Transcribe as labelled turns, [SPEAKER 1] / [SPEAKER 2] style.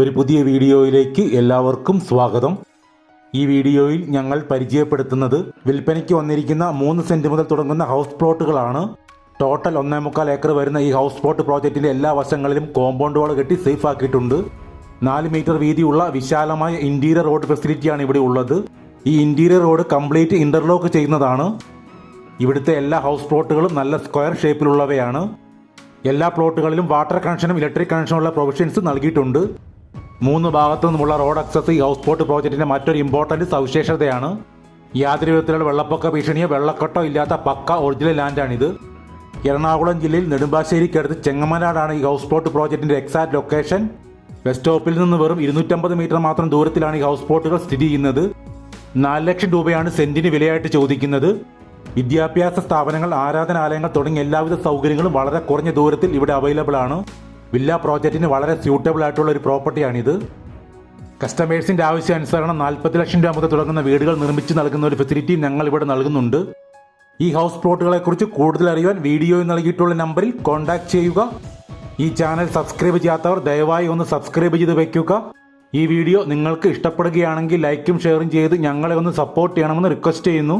[SPEAKER 1] ഒരു പുതിയ വീഡിയോയിലേക്ക് എല്ലാവർക്കും സ്വാഗതം. ഈ വീഡിയോയിൽ ഞങ്ങൾ പരിചയപ്പെടുത്തുന്നത് വിൽപ്പനയ്ക്ക് വന്നിരിക്കുന്ന മൂന്ന് സെന്റ് മുതൽ തുടങ്ങുന്ന ഹൗസ് പ്ലോട്ടുകളാണ്. ടോട്ടൽ ഒന്നേ മുക്കാൽ ഏക്കർ വരുന്ന ഈ ഹൗസ് പ്ലോട്ട് പ്രോജക്റ്റിന്റെ എല്ലാ വശങ്ങളിലും കോമ്പൗണ്ട് വാൾ കെട്ടി സേഫ് ആക്കിയിട്ടുണ്ട്. നാല് മീറ്റർ വീതിയുള്ള വിശാലമായ ഇന്റീരിയർ റോഡ് ഫെസിലിറ്റിയാണ് ഇവിടെ ഉള്ളത്. ഈ ഇന്റീരിയർ റോഡ് കംപ്ലീറ്റ് ഇന്റർലോക്ക് ചെയ്യുന്നതാണ്. ഇവിടുത്തെ എല്ലാ ഹൗസ് പ്ലോട്ടുകളും നല്ല സ്ക്വയർ ഷേപ്പിലുള്ളവയാണ്. എല്ലാ പ്ലോട്ടുകളിലും വാട്ടർ കണക്ഷനും ഇലക്ട്രിക് കണക്ഷനും ഉള്ള പ്രൊവിഷൻസ് നൽകിയിട്ടുണ്ട്. മൂന്ന് ഭാഗത്തു നിന്നുമുള്ള റോഡ് അക്സസ് ഈ ഹൗസ് ബോട്ട് പ്രോജക്റ്റിന്റെ മറ്റൊരു ഇമ്പോർട്ടന്റ് സവിശേഷതയാണ്. യാതൊരു വിധത്തിലുള്ള വെള്ളപ്പൊക്ക ഭീഷണിയോ വെള്ളക്കെട്ടോ ഇല്ലാത്ത പക്ക ഒറിജിനൽ ലാൻഡാണിത് എറണാകുളം ജില്ലയിൽ നെടുമ്പാശ്ശേരിക്കടുത്ത് ചെങ്ങമനാടാണ് ഈ ഹൗസ് ബോട്ട് പ്രോജക്റ്റിന്റെ എക്സാക്ട് ലൊക്കേഷൻ ബസ് സ്റ്റോപ്പിൽ നിന്ന് വെറും ഇരുന്നൂറ്റമ്പത് മീറ്റർ മാത്രം ദൂരത്തിലാണ് ഈ ഹൗസ് ബോട്ടുകൾ സ്ഥിതി ചെയ്യുന്നത്. നാല് ലക്ഷം രൂപയാണ് സെന്റിന് വിലയായിട്ട് ചോദിക്കുന്നത്. വിദ്യാഭ്യാസ സ്ഥാപനങ്ങൾ ആരാധനാലയങ്ങൾ തുടങ്ങിയ എല്ലാവിധ സൗകര്യങ്ങളും വളരെ കുറഞ്ഞ ദൂരത്തിൽ ഇവിടെ അവൈലബിൾ ആണ്. വില്ല പ്രോജക്റ്റിന് വളരെ സ്യൂട്ടബിൾ ആയിട്ടുള്ള ഒരു പ്രോപ്പർട്ടിയാണിത്. കസ്റ്റമേഴ്സിന്റെ ആവശ്യാനുസരണം നാൽപ്പത്തി ലക്ഷം രൂപ മുതൽ തുടങ്ങുന്ന വീടുകൾ നിർമ്മിച്ച് നൽകുന്ന ഒരു ഫെസിലിറ്റി ഞങ്ങൾ ഇവിടെ നൽകുന്നുണ്ട്. ഈ ഹൗസ് പ്ലോട്ടുകളെ കുറിച്ച് കൂടുതൽ അറിയുവാൻ വീഡിയോയിൽ നൽകിയിട്ടുള്ള നമ്പറിൽ കോൺടാക്ട് ചെയ്യുക. ഈ ചാനൽ സബ്സ്ക്രൈബ് ചെയ്യാത്തവർ ദയവായി ഒന്ന് സബ്സ്ക്രൈബ് ചെയ്ത് വയ്ക്കുക ഈ വീഡിയോ നിങ്ങൾക്ക് ഇഷ്ടപ്പെടുകയാണെങ്കിൽ ലൈക്കും ഷെയറും ചെയ്ത് ഞങ്ങളെ ഒന്ന് സപ്പോർട്ട് ചെയ്യണമെന്ന് റിക്വസ്റ്റ് ചെയ്യുന്നു.